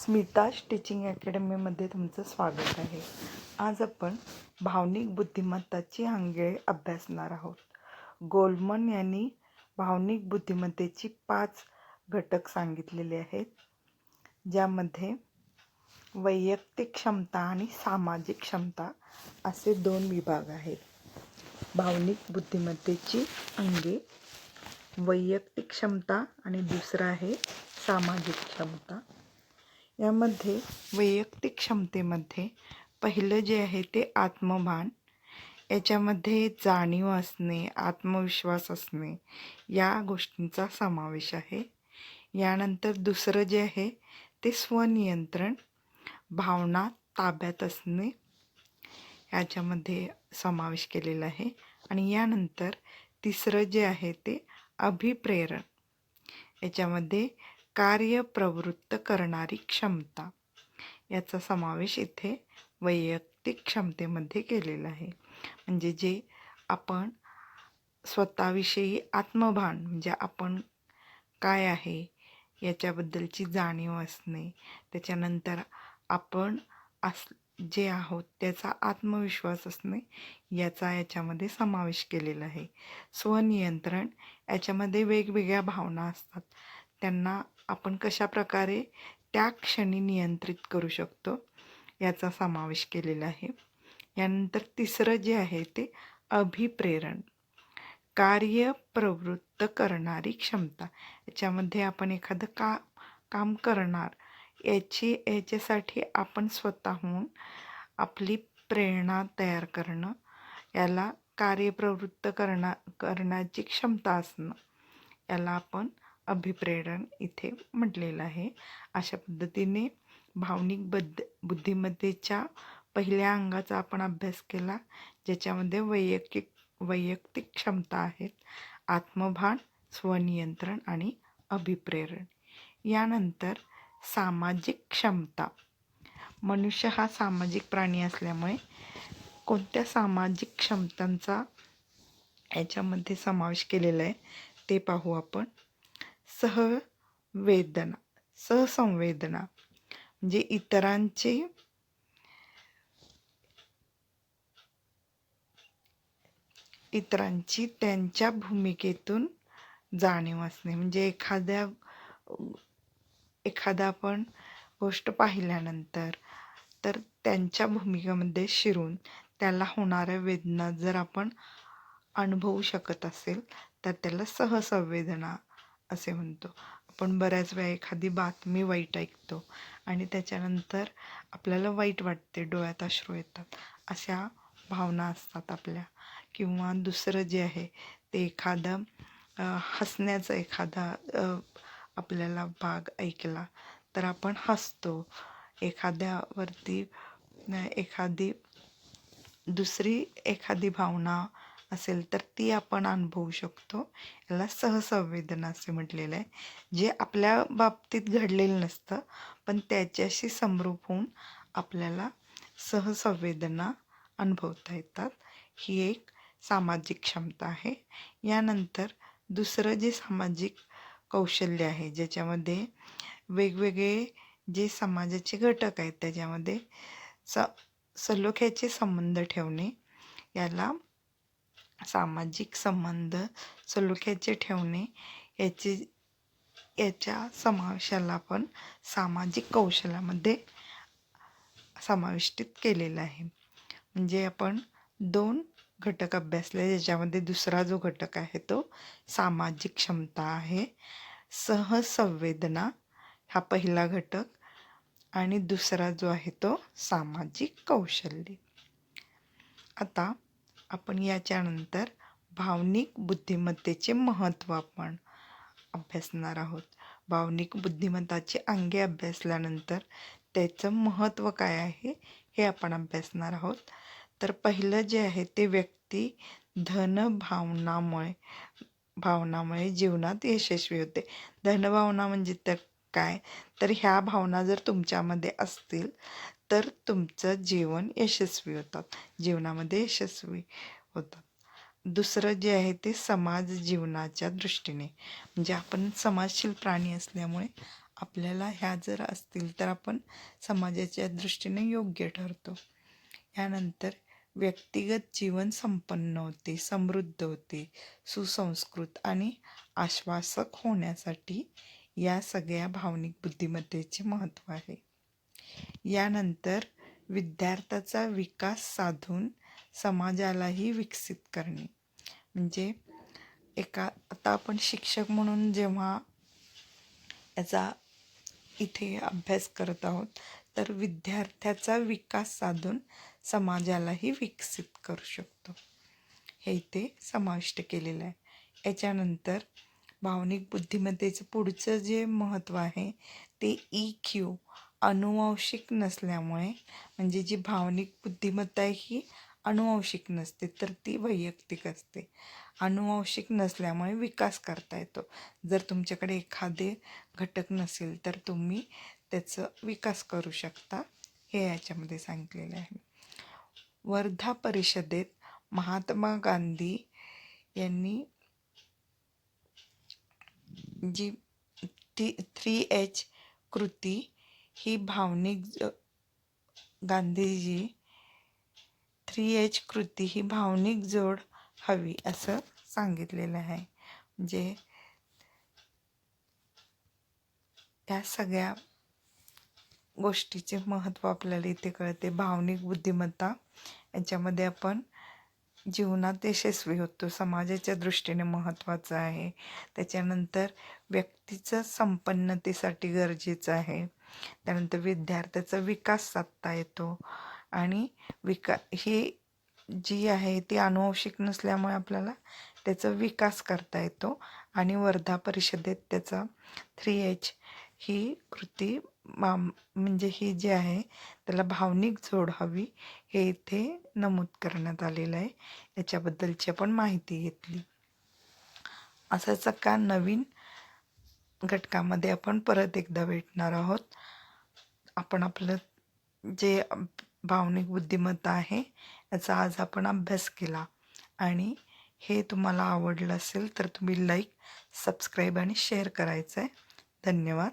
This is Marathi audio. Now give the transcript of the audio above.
स्मिता टीचिंग अकॅडमीमध्ये तुमचं स्वागत आहे. आज आपण भावनिक बुद्धिमत्ताची अंगे अभ्यासणार आहोत. गोलमन यांनी भावनिक बुद्धिमत्तेची पाच घटक सांगितलेले आहेत ज्यामध्ये वैयक्तिक क्षमता आणि सामाजिक क्षमता असे दोन विभाग आहेत. भावनिक बुद्धिमत्तेची अंगे वैयक्तिक क्षमता आणि दुसरं आहे सामाजिक क्षमता. यामध्ये वैयक्तिक क्षमतेमध्ये पहिलं जे आहे ते आत्मभान याच्यामध्ये जाणीव असणे आत्मविश्वास असणे या गोष्टींचा समावेश आहे. यानंतर दुसरं जे आहे ते स्वनियंत्रण भावना ताब्यात असणे याच्यामध्ये समावेश केलेला आहे. आणि यानंतर तिसरं जे आहे ते अभिप्रेरण याच्यामध्ये कार्यप्रवृत्त करणारी क्षमता. याचा समावेश इथे वैयक्तिक क्षमतेमध्ये केलेला आहे. म्हणजे जे आपण स्वतःविषयी आत्मभान म्हणजे आपण काय आहे याच्याबद्दलची जाणीव असणे त्याच्यानंतर आपण अस जे आहोत त्याचा आत्मविश्वास असणे याचा याच्यामध्ये समावेश केलेला आहे. स्वनियंत्रण याच्यामध्ये वेगवेगळ्या भावना असतात. त्यांना आपण कशा प्रकारे त्या क्षणी नियंत्रित करू शकतो याचा समावेश केलेला आहे. यानंतर तिसरं जे आहे ते अभिप्रेरण. कार्य प्रवृत्त करणारी क्षमता. याच्यामध्ये आपण एखादं का काम करणार याची याच्यासाठी आपण स्वतःहून आपली प्रेरणा तयार करणं याला कार्यप्रवृत्त करणा करण्याची क्षमता असणं याला आपण अभिप्रेरण इथे म्हटलेलं आहे. अशा पद्धतीने भावनिक बद्ध बुद्धिमत्तेच्या पहिल्या अंगाचा आपण अभ्यास केला ज्याच्यामध्ये वैयक्तिक वैयक्तिक क्षमता आहेत आत्मभान स्वनियंत्रण आणि अभिप्रेरण. यानंतर सामाजिक क्षमता. मनुष्य हा सामाजिक प्राणी असल्यामुळे कोणत्या सामाजिक क्षमतांचा याच्यामध्ये समावेश केलेला आहे ते पाहू आपण. सहवेदना सहसंवेदना. म्हणजे इतरांचे इतरांची त्यांच्या भूमिकेतून जाणीव असणे. म्हणजे एखाद्या एखादा आपण गोष्ट पाहिल्यानंतर तर त्यांच्या भूमिकेमध्ये शिरून त्याला होणाऱ्या वेदना जर आपण अनुभवू शकत असेल तर त्याला सहसंवेदना असे म्हणतो. आपण बऱ्याच वेळा एखादी बातमी वाईट ऐकतो आणि त्याच्यानंतर आपल्याला वाईट वाटते डोळ्यात अश्रू येतात. अशा भावना असतात आपल्या. किंवा दुसरं जे आहे ते एखादं हसण्याचं एखादा आपल्याला भाग ऐकला तर आपण हसतो. एखाद्यावरती एखादी दुसरी एखादी भावना असेल तर ती आपण अनुभवू शकतो. याला सहसंवेदना असे म्हटलेलं आहे. जे आपल्या बाबतीत घडलेलं नसतं पण त्याच्याशी समरूप होऊन आपल्याला सहसंवेदना अनुभवता येतात. ही एक सामाजिक क्षमता आहे. यानंतर दुसरं जे सामाजिक कौशल्य आहे ज्याच्यामध्ये वेगवेगळे जे समाजाचे घटक आहेत त्याच्यामध्ये स सलोख्याचे संबंध ठेवणे याला सामाजिक संबंध सलोख्याचे ठेवणे याची याच्या समावेशाला आपण सामाजिक कौशल्यामध्ये समाविष्टित केलेलं आहे. म्हणजे आपण दोन घटक अभ्यासले ज्याच्यामध्ये दुसरा जो घटक आहे तो सामाजिक क्षमता आहे सहसंवेदना हा पहिला घटक आणि दुसरा जो आहे तो सामाजिक कौशल्य. आता आपण याच्यानंतर भावनिक बुद्धिमत्तेचे महत्त्व आपण अभ्यासणार आहोत. भावनिक बुद्धिमत्ताचे अंगे अभ्यासल्यानंतर त्याचं महत्त्व काय आहे हे आपण अभ्यासणार आहोत. तर पहिलं जे आहे ते व्यक्ती धनभावनामुळे भावनामुळे जीवनात यशस्वी होते. धनभावना म्हणजे तर काय? तर ह्या भावना जर तुमच्यामध्ये असतील तर तुमचं जीवन यशस्वी होतात जीवनामध्ये यशस्वी होतात दुसरं जे आहे ते समाज जीवनाच्या दृष्टीने. म्हणजे आपण समाजशील प्राणी असल्यामुळे आपल्याला ह्या जर असतील तर आपण समाजाच्या दृष्टीने योग्य ठरतो. यानंतर व्यक्तिगत जीवन संपन्न होते समृद्ध होते सुसंस्कृत आणि आश्वासक होण्यासाठी या सगळ्या भावनिक बुद्धिमत्तेचे महत्त्व आहे. यानंतर विद्यार्थ्याचा विकास साधून समाजालाही विकसित करणे. म्हणजे एका आता आपण शिक्षक म्हणून जेव्हा याचा इथे अभ्यास करत आहोत तर विद्यार्थ्याचा विकास साधून समाजालाही विकसित करू शकतो. हे इथे समाविष्ट केलेलं आहे. याच्यानंतर भावनिक बुद्धिमत्तेचं पुढचं जे महत्त्व आहे ते ई क्यू अनुवांशिक नसल्यामुळे म्हणजे जी भावनिक बुद्धिमत्ता आहे ही अनुवांशिक नसते तर ती वैयक्तिक असते. अनुवांशिक नसल्यामुळे विकास करता येतो. जर तुमच्याकडे एखादे घटक नसेल तर तुम्ही त्याचं विकास करू शकता. हे याच्यामध्ये सांगितलेलं आहे. वर्धा परिषदेत महात्मा गांधी यांनी जी थ्री थ्री एच कृती ही भावनिक ज- गांधीजी थ्री एच कृती ही भावनिक जोड हवी असं सांगितलेलं आहे. म्हणजे या सगळ्या गोष्टीचे महत्त्व आपल्याला इथे कळते. भावनिक बुद्धिमत्ता याच्यामध्ये आपण जीवनात यशस्वी होतो. समाजाच्या दृष्टीने महत्त्वाचं आहे. त्याच्यानंतर व्यक्तीचं संपन्नतेसाठी गरजेचं आहे. त्यानंतर विद्यार्थ्याचा विकास साधता येतो. आणि विका ही जी आहे ती अनुवंशिक नसल्यामुळे आपल्याला त्याचा विकास करता येतो. आणि वर्धा परिषदेत त्याचा थ्री एच ही कृती मा म्हणजे ही जी आहे त्याला भावनिक जोड हवी हे इथे नमूद करण्यात आलेलं आहे. याच्याबद्दलची आपण माहिती घेतली. असंच का नवीन घटकामध्ये आपण परत एकदा भेटणार आहोत. आपण आपलं जे भावनिक बुद्धिमत्ता आहे याचा आज आपण अभ्यास केला. आणि हे तुम्हाला आवडलं असेल तर तुम्ही लाईक सबस्क्राईब आणि शेअर करायचं आहे धन्यवाद.